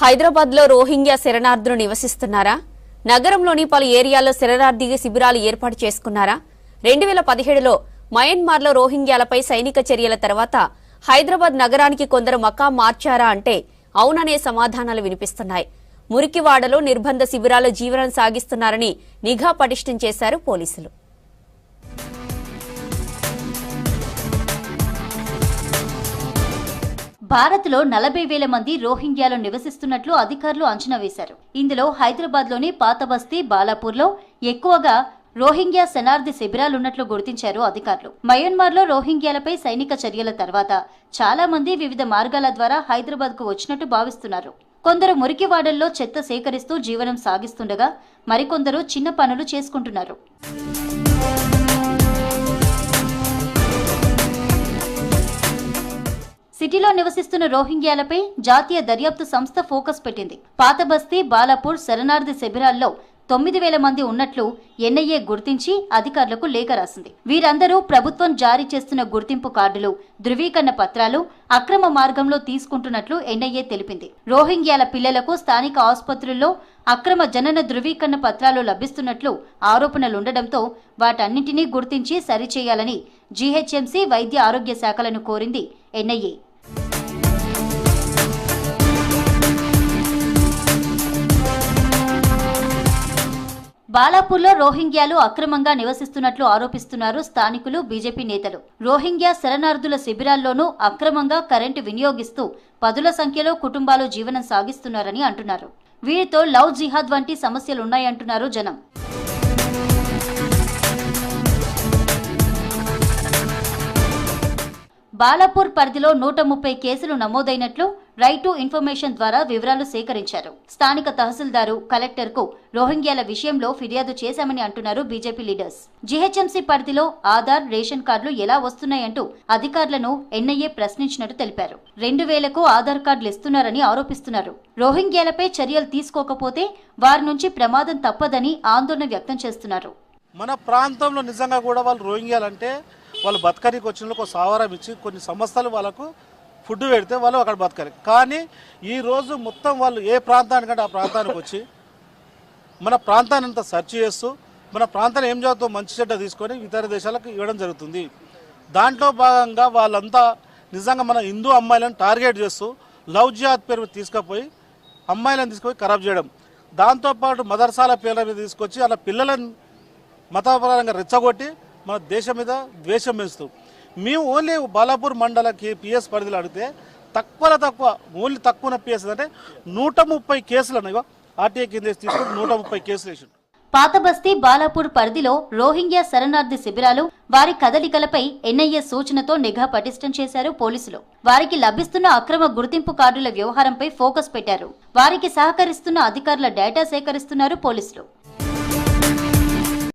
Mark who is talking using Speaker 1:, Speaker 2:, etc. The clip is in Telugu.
Speaker 1: హైదరాబాద్లో రోహింగ్యా శరణార్థులు నివసిస్తున్నారా? నగరంలోని పలు ఏరియాల్లో శరణార్థి శిబిరాలు ఏర్పాటు చేసుకున్నారా? రెండు వేల పదిహేడులో మయన్మార్లో రోహింగ్యాలపై సైనిక చర్యల తర్వాత హైదరాబాద్ నగరానికి కొందరు మకా మార్చారా అంటే అవుననే సమాధానాలు వినిపిస్తున్నాయి. మురికివాడలో నిర్బంధ శిబిరాల్లో జీవనం సాగిస్తున్నారని నిఘా పటిష్టం చేశారు పోలీసులు.
Speaker 2: భారత్లో నలభై వేల మంది రోహింగ్యాలు నివసిస్తున్నట్లు అధికారులు అంచనా వేశారు. ఇందులో హైదరాబాద్లోని పాత బస్తీ బాలాపూర్లో ఎక్కువగా రోహింగ్యా శనార్థి శిబిరాలున్నట్లు గుర్తించారు అధికారులు. మయన్మార్లో రోహింగ్యాలపై సైనిక చర్యల తర్వాత చాలా మంది వివిధ మార్గాల ద్వారా హైదరాబాద్కు వచ్చినట్టు భావిస్తున్నారు. కొందరు మురికివాడల్లో చెత్త సేకరిస్తూ జీవనం సాగిస్తుండగా మరికొందరు చిన్న పనులు చేసుకుంటున్నారు. సిటీలో నివసిస్తున్న రోహింగ్యాలపై జాతీయ దర్యాప్తు సంస్థ ఫోకస్ పెట్టింది. పాతబస్తీ బాలాపూర్ శరణార్థి శిబిరాల్లో తొమ్మిది వేల మంది ఉన్నట్లు ఎన్ఐఏ గుర్తించి అధికారులకు లేఖ రాసింది. వీరందరూ ప్రభుత్వం జారీ చేస్తున్న గుర్తింపు కార్డులు ధృవీకరణ పత్రాలు అక్రమ మార్గంలో తీసుకుంటున్నట్లు ఎన్ఐఏ తెలిపింది. రోహింగ్యాల పిల్లలకు స్థానిక ఆసుపత్రుల్లో అక్రమ జనన ధృవీకరణ పత్రాలు లభిస్తున్నట్లు ఆరోపణలుండడంతో వాటన్నింటినీ గుర్తించి సరిచేయాలని జీహెచ్ఎంసీ వైద్య ఆరోగ్య శాఖలను కోరింది ఎన్ఐఏ. బాలాపూర్లో రోహింగ్యాలు అక్రమంగా నివసిస్తున్నట్లు ఆరోపిస్తున్నారు స్థానికులు బీజేపీ నేతలు. రోహింగ్యా శరణార్థుల శిబిరాల్లోనూ అక్రమంగా కరెంటు వినియోగిస్తూ పదుల సంఖ్యలో కుటుంబాలు జీవనం సాగిస్తున్నారని అంటున్నారు. వీరితో లవ్ జిహాద్ వంటి సమస్యలున్నాయంటున్నారు జనం. బాలాపూర్ పరిధిలో నూట ముప్పై కేసులు నమోదైనట్లు రైట్ టు ఇన్ఫర్మేషన్ ద్వారా వివరాలు సేకరించారు. స్థానిక తహసీల్దారు కలెక్టర్కు రోహింగ్యాల విషయంలో ఫిర్యాదు చేశామని అంటున్నారు బీజేపీ లీడర్స్. జీహెచ్ఎంసీ పరిధిలో ఆధార్ రేషన్ కార్డులు ఎలా వస్తున్నాయంటూ అధికారులను ఎన్ఐఏ ప్రశ్నించినట్టు తెలిపారు. రెండు వేలకు ఆధార్ కార్డులు ఇస్తున్నారని ఆరోపిస్తున్నారు. రోహింగ్యాలపై చర్యలు తీసుకోకపోతే వారి నుంచి ప్రమాదం తప్పదని ఆందోళన వ్యక్తం చేస్తున్నారు.
Speaker 3: మన ప్రాంతంలో నిజంగా కూడా వాళ్ళు రోహింగ్యాలంటే వాళ్ళు బతకరికి వచ్చిన ఒక సావరం ఇచ్చి కొన్ని సంస్థలు వాళ్ళకు ఫుడ్ పెడితే వాళ్ళు అక్కడ బతకాలి కానీ ఈ రోజు మొత్తం వాళ్ళు ఏ ప్రాంతానికంటే ఆ ప్రాంతానికి వచ్చి మన ప్రాంతాన్ని అంతా సెర్చ్ చేస్తూ మన ప్రాంతాన్ని ఏం జరుగుతుందో మంచి చెడ్డ తీసుకొని ఇతర దేశాలకు ఇవ్వడం జరుగుతుంది. దాంట్లో భాగంగా వాళ్ళంతా నిజంగా మన హిందూ అమ్మాయిలను టార్గెట్ చేస్తూ లవ్ జిహాద్ పేరు మీద తీసుకుపోయి అమ్మాయిలను తీసుకుపోయి ఖరాబ్ చేయడం. దాంతోపాటు మదర్సాల పేర్ల మీద తీసుకొచ్చి అలా పిల్లలను మతపరంగా రెచ్చగొట్టి మన దేశం మీద ద్వేషం పెంచుతూ మేము ఓన్లీ బాలాపూర్ మండలకి పిఎస్ పరిధిలో అడిగితే తక్కువలో తక్కువ ఓన్లీ తక్కువ పిఎస్ అంటే నూట ముప్పై కేసులు ఉన్నాయి ఆర్టీఐ కింద తీసుకుని నూట ముప్పై కేసులు వేసిండు.
Speaker 2: పాత బస్తీ బాలాపూర్ పరిధిలో రోహింగ్యా శరణార్థి శిబిరాలు వారి కదలికలపై ఎన్ఐఏ సూచనతో నిఘా పటిష్టం చేశారు పోలీసులు. వారికి లభిస్తున్న అక్రమ గుర్తింపు కార్డుల వ్యవహారంపై ఫోకస్ పెట్టారు. వారికి సహకరిస్తున్న అధికారుల డేటా సేకరిస్తున్నారు పోలీసులు.